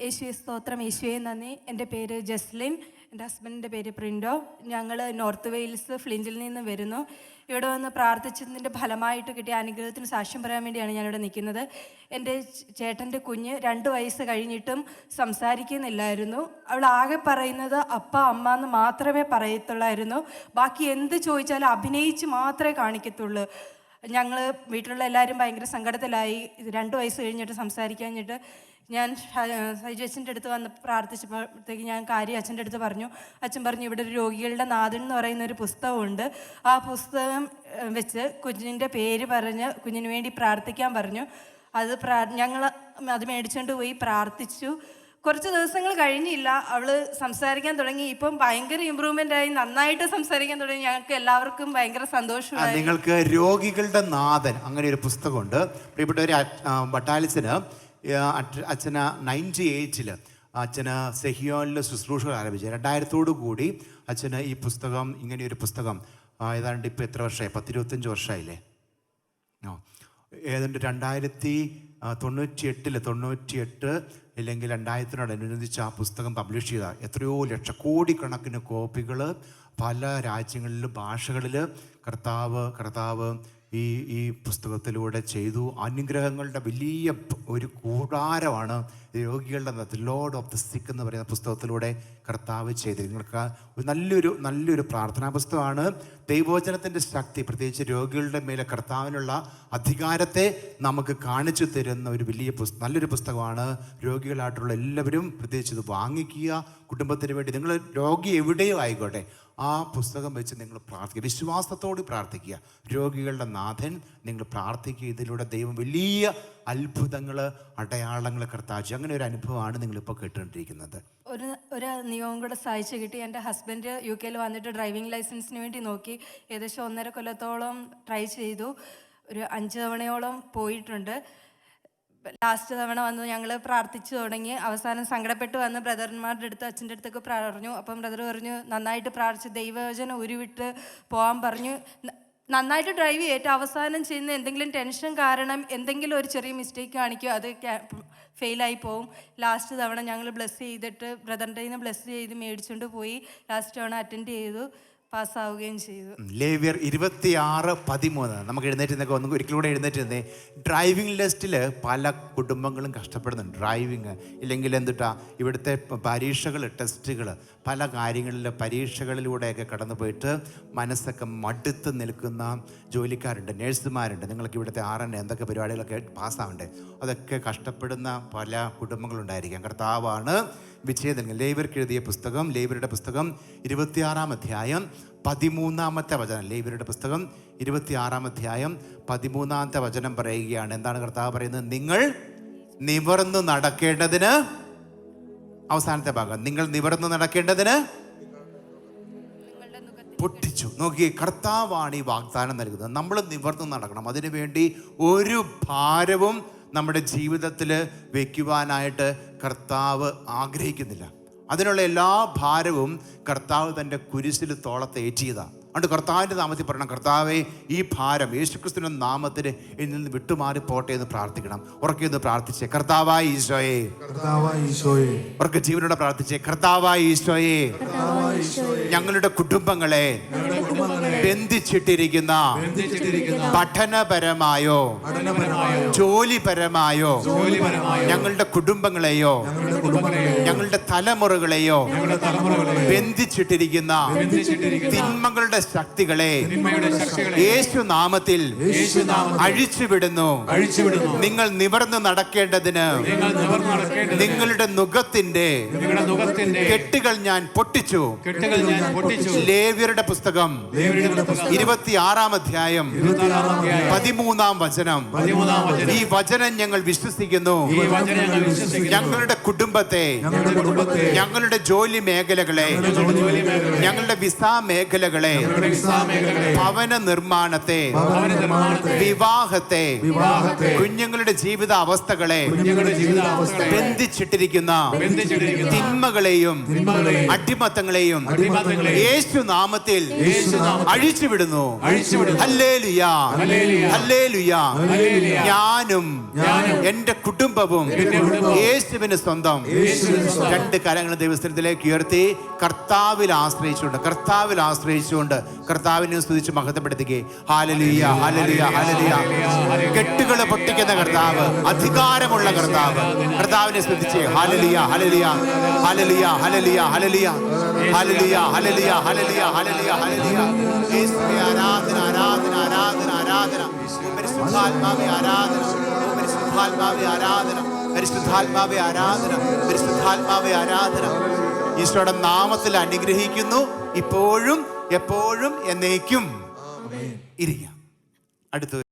യേശുവെ സ്തോത്രം. യേശുവെ നന്ദി. എന്റെ പേര് ജസ്ലിൻ. എന്റെ ഹസ്ബൻഡിന്റെ പേര് പ്രിൻഡോ. ഞങ്ങൾ നോർത്ത് വെയിൽസ് ഫ്ലിന്റിൽ നിന്ന് വരുന്നു. ഇവിടെ വന്ന് പ്രാർത്ഥിച്ചതിന്റെ ഫലമായിട്ട് കിട്ടിയ അനുഗ്രഹത്തിന് സാക്ഷ്യം പറയാൻ വേണ്ടിയാണ് ഞാനിവിടെ നിൽക്കുന്നത്. എന്റെ ചേട്ടന്റെ കുഞ്ഞ് രണ്ട് വയസ്സ് കഴിഞ്ഞിട്ടും സംസാരിക്കുന്നില്ലായിരുന്നു. അവൾ ആകെ പറയുന്നത് അപ്പ അമ്മ എന്ന് മാത്രമേ പറയത്തുള്ളായിരുന്നു. ബാക്കി എന്ത് ചോദിച്ചാലും അഭിനയിച്ച് മാത്രമേ കാണിക്കത്തുള്ളൂ. ഞങ്ങൾ വീട്ടിലുള്ള എല്ലാവരും ഭയങ്കര സങ്കടത്തിലായി. രണ്ട് വയസ്സ് കഴിഞ്ഞിട്ട് സംസാരിക്കാഞ്ഞിട്ട് ഞാൻ സൈജു അച്ഛന്റെ അടുത്ത് വന്ന് പ്രാർത്ഥിച്ചപ്പോഴത്തേക്ക് ഞാൻ കാര്യം അച്ഛന്റെ അടുത്ത് പറഞ്ഞു. അച്ഛൻ പറഞ്ഞു ഇവിടെ ഒരു രോഗികളുടെ നാഥൻ എന്ന് പറയുന്ന ഒരു പുസ്തകമുണ്ട്. ആ പുസ്തകം വെച്ച് കുഞ്ഞിന്റെ പേര് പറഞ്ഞ് കുഞ്ഞിന് വേണ്ടി പ്രാർത്ഥിക്കാൻ പറഞ്ഞു. അത് പ്രാ ഞങ്ങൾ അത് മേടിച്ചുകൊണ്ട് പോയി പ്രാർത്ഥിച്ചു. കുറച്ച് ദിവസങ്ങൾ കഴിഞ്ഞില്ല. അവൾ സംസാരിക്കാൻ തുടങ്ങി. ഇപ്പം ഭയങ്കര ഇമ്പ്രൂവ്മെന്റ് ആയി. നന്നായിട്ട് സംസാരിക്കാൻ തുടങ്ങി. ഞങ്ങൾക്ക് എല്ലാവർക്കും ഭയങ്കര സന്തോഷമായി. നിങ്ങൾക്ക് രോഗികളുടെ നാഥൻ അങ്ങനെ ഒരു പുസ്തകമുണ്ട്. പ്രിയപ്പെട്ടവർ ബട്ടാലിസിന് അച്ഛന് നയന്റി എയ്റ്റിൽ അച്ഛന് സെഹിയോനിൽ ശുശ്രൂഷകൾ ആരംഭിച്ചു. രണ്ടായിരത്തോടു കൂടി അച്ഛന് ഈ പുസ്തകം ഇങ്ങനെ ഒരു പുസ്തകം ഏതാണ്ട് ഇപ്പോൾ എത്ര വർഷമായി? പത്തിരുപത്തഞ്ച് വർഷമായില്ലേ? ഏതാണ്ട് രണ്ടായിരത്തി ആ, തൊണ്ണൂറ്റി എട്ടിൽ തൊണ്ണൂറ്റി എട്ട് ഇല്ലെങ്കിൽ രണ്ടായിരത്തിനോടനുബന്ധിച്ച് ആ പുസ്തകം പബ്ലിഷ് ചെയ്ത എത്രയോ ലക്ഷക്കോടിക്കണക്കിന് കോപ്പികൾ പല രാജ്യങ്ങളിലും ഭാഷകളിൽ കർത്താവ് കർത്താവ് ഈ ഈ പുസ്തകത്തിലൂടെ ചെയ്തു. അനുഗ്രഹങ്ങളുടെ വലിയ ഒരു കൂടാരമാണ് രോഗികളുടെ രോഗികളുടെ ലോഡ് ഓഫ് ദ സിക്ക് എന്ന് പറയുന്ന പുസ്തകത്തിലൂടെ കർത്താവ് ചെയ്തത്. നിങ്ങൾക്ക് നല്ലൊരു നല്ലൊരു പ്രാർത്ഥനാ പുസ്തകമാണ്. ദൈവവചനത്തിന്റെ ശക്തി പ്രത്യേകിച്ച് രോഗികളുടെ മേലെ കർത്താവിനുള്ള അധികാരത്തെ നമുക്ക് കാണിച്ചു തരുന്ന ഒരു വലിയ പുസ്തകം നല്ലൊരു പുസ്തകമാണ് രോഗികളായിട്ടുള്ള എല്ലാവരും പ്രത്യേകിച്ച് ഇത് വാങ്ങിക്കുക കുടുംബത്തിന് വേണ്ടി. നിങ്ങൾ രോഗി എവിടെയോ ആയിക്കോട്ടെ ആ പുസ്തകം വെച്ച് നിങ്ങൾ പ്രാർത്ഥിക്കുക വിശ്വാസത്തോട് പ്രാർത്ഥിക്കുക. രോഗികളുടെ നാഥൻ നിങ്ങൾ പ്രാർത്ഥിക്കുക. ഇതിലൂടെ ദൈവം വലിയ അത്ഭുതങ്ങൾ അടയാളങ്ങൾ കർത്താച്ചു അങ്ങനെ ഒരു അനുഭവമാണ് നിങ്ങളിപ്പോൾ കേട്ടുകൊണ്ടിരിക്കുന്നത്. ഒരു ഒരു നിയമം കൂടെ സഹായിച്ച് കിട്ടി. എന്റെ ഹസ്ബൻഡ് യു കെയിൽ വന്നിട്ട് ഡ്രൈവിംഗ് ലൈസൻസിന് വേണ്ടി നോക്കി. ഏകദേശം ഒന്നര കൊല്ലത്തോളം ട്രൈ ചെയ്തു. ഒരു അഞ്ച് തവണയോളം പോയിട്ടുണ്ട്. ലാസ്റ്റ് തവണ വന്ന് ഞങ്ങൾ പ്രാർത്ഥിച്ചു തുടങ്ങി. അവസാനം സങ്കടപ്പെട്ട് വന്ന് ബ്രദർമാരുടെ അടുത്ത് അച്ഛന്റെ അടുത്തൊക്കെ പറഞ്ഞു. അപ്പം ബ്രദർ പറഞ്ഞു നന്നായിട്ട് പ്രാർത്ഥിച്ച് ദൈവവചനം ഉരുവിട്ട് പോകാൻ പറഞ്ഞു. നന്നായിട്ട് ഡ്രൈവ് ചെയ്തിട്ട് അവസാനം ചെയ്യുന്ന എന്തെങ്കിലും ടെൻഷൻ കാരണം എന്തെങ്കിലും ഒരു ചെറിയ മിസ്റ്റേക്ക് കാണിക്കും അത് ഫെയിലായി പോവും. ലാസ്റ്റ് തവണ ഞങ്ങൾ ബ്ലസ് ചെയ്തിട്ട് ബ്രദറിന്റെ നിന്ന് ബ്ലസ് ചെയ്ത് മേടിച്ചുകൊണ്ട് പോയി. ലാസ്റ്റ് തവണ അറ്റൻഡ് ചെയ്തു. പാസ്സാവുകയും ചെയ്തു. ലേവ്യർ ഇരുപത്തിയാറ് പതിമൂന്ന്. നമുക്ക് എഴുന്നേറ്റ് നിന്നൊക്കെ ഒന്ന് എഴുന്നേറ്റ് നിന്നേ ഡ്രൈവിംഗ് ലിസ്റ്റിൽ പല കുടുംബങ്ങളും കഷ്ടപ്പെടുന്നുണ്ട്. ഡ്രൈവിങ് ഇല്ലെങ്കിൽ എന്തുട്ടാ ഇവിടുത്തെ പരീക്ഷകൾ ടെസ്റ്റുകൾ പല കാര്യങ്ങളിൽ പരീക്ഷകളിലൂടെയൊക്കെ കടന്നു പോയിട്ട് മനസ്സൊക്കെ മടുത്ത് നിൽക്കുന്ന ജോലിക്കാരുണ്ട് നേഴ്സുമാരുണ്ട്. നിങ്ങൾക്ക് ഇവിടുത്തെ ആർ എൻ എന്തൊക്കെ പരിപാടികളൊക്കെ പാസ്സാവണ്ടേ? അതൊക്കെ കഷ്ടപ്പെടുന്ന പല കുടുംബങ്ങളുണ്ടായിരിക്കാം. കർത്താവാണ് വിജയം ലേബർക്ക് എഴുതിയ പുസ്തകം ലേബറുടെ പുസ്തകം ഇരുപത്തിയാറാം അധ്യായം പതിമൂന്നാമത്തെ വചനം. ലേബറുടെ പുസ്തകം ഇരുപത്തിയാറാം അധ്യായം പതിമൂന്നാമത്തെ വചനം പറയുകയാണ്. എന്താണ് കർത്താവ് പറയുന്നത്? നിങ്ങൾ നിവർന്നു നടക്കേണ്ടതിന് അവസാനത്തെ ഭാഗം. നിങ്ങൾ നിവർന്നു നടക്കേണ്ടതിന് പൊട്ടിച്ചു. നോക്കി കർത്താവാണ് ഈ വാഗ്ദാനം നൽകുന്നത്. നമ്മൾ നിവർന്നു നടക്കണം. അതിനുവേണ്ടി ഒരു ഭാരവും നമ്മുടെ ജീവിതത്തിൽ വയ്ക്കുവാനായിട്ട് കർത്താവ് ആഗ്രഹിക്കുന്നില്ല. അതിനുള്ള എല്ലാ ഭാരവും കർത്താവ് തന്റെ കുരിശിൽ തോളത്തെ ഏറ്റിയതാണ് അതുകൊണ്ട് കർത്താവിന്റെ നാമത്തിൽ പറയണം കർത്താവെ ഈ ഭാരം യേശുക്രിസ്തുവിന്റെ നാമത്തിന് എന്നിൽ നിന്ന് വിട്ടുമാറി പോട്ടെ എന്ന് പ്രാർത്ഥിക്കണം. ഉറക്കെ ഒന്ന് പ്രാർത്ഥിച്ചേ കർത്താവായ ഈശോയെ. ഈശോയെ. ഉറക്കെ ജീവനോടെ പ്രാർത്ഥിച്ചേ കർത്താവായി ഈശോയെ. ഞങ്ങളുടെ കുടുംബങ്ങളെ ബന്ധിച്ചിട്ടിരിക്കുന്ന പഠനപരമായോ ജോലിപരമായോ ഞങ്ങളുടെ കുടുംബങ്ങളെയോ ഞങ്ങളുടെ തലമുറകളെയോ ബന്ധിച്ചിട്ടിരിക്കുന്ന തിന്മകളുടെ ശക്തികളെ യേശു നാമത്തിൽ യേശുനാമത്തിൽ അഴിച്ചുവിടുന്നു. നിങ്ങൾ നിവർന്ന് നടക്കേണ്ടതിന് നിങ്ങളുടെ നുഖത്തിന്റെ മുഖത്തിന്റെ കെട്ടുകൾ ഞാൻ പൊട്ടിച്ചു. കെട്ടുകൾ ഞാൻ പൊട്ടിച്ചു. ലേവ്യരുടെ പുസ്തകം ഇരുപത്തിയാറാം അധ്യായം. പതിമൂന്നാം വചനം. ഈ വചനം ഞങ്ങൾ വിശ്വസിക്കുന്നു. ഈ വചനം ഞങ്ങൾ വിശ്വസിക്കുന്നു. ഞങ്ങളുടെ കുടുംബത്തെ ഞങ്ങളുടെ കുടുംബത്തെ ഞങ്ങളുടെ ജോലി മേഖലകളെ ഞങ്ങളുടെ വിസാ മേഖലകളെ ഭവന നിർമ്മാണത്തെ വിവാഹത്തെ വിവാഹത്തെ കുഞ്ഞുങ്ങളുടെ ജീവിത അവസ്ഥകളെ ബന്ധിച്ചിട്ടിരിക്കുന്ന ബന്ധിച്ചിട്ടിരിക്കുന്ന തിന്മകളെയും അടിമത്തങ്ങളെയും യേശു നാമത്തിൽ യേശുനാമത്തിൽ അഴിച്ചുവിടുന്നു. ഞാനും എന്റെ കുടുംബവും യേശുവിന് സ്വന്തം. രണ്ട് കരങ്ങൾ ദൈവസ്ഥലത്തിലേക്ക് ഉയർത്തി കർത്താവിൽ ആശ്രയിച്ചുകൊണ്ട് കർത്താവിൽ ആശ്രയിച്ചുകൊണ്ട് കർത്താവിനെ സ്തുതിച്ച് മഹത്വപ്പെടുത്തുകയെ. ഹാലലിയ ഹാലലിയ ഹാലലിയ കെട്ടുകൾ പൊട്ടിക്കുന്ന കർത്താവ് അധികാരമുള്ള കർത്താവ്. കർത്താവിനെ സ്തുതിച്ച് ഹാലലിയ ഹലലിയ ഹലലിയ ഹലലിയ ഹലലിയ ഹലലിയ ഹലലിയ ഹലലിയ ഹലലിയ ഹലലിയ യേശുവേ ആരാധന ആരാധന ആരാധന ആരാധന. പരിശുദ്ധാത്മാവെ ആരാധന. പരിശുദ്ധാത്മാവെ ആരാധന. പരിശുദ്ധാത്മാവെ ആരാധന. പരിശുദ്ധാത്മാവെ ആരാധന. ഈശോയുടെ നാമത്തിൽ അനുഗ്രഹിക്കുന്നു. ഇപ്പോഴും എപ്പോഴും എന്നേക്കും ഇരിക്കാം. അടുത്ത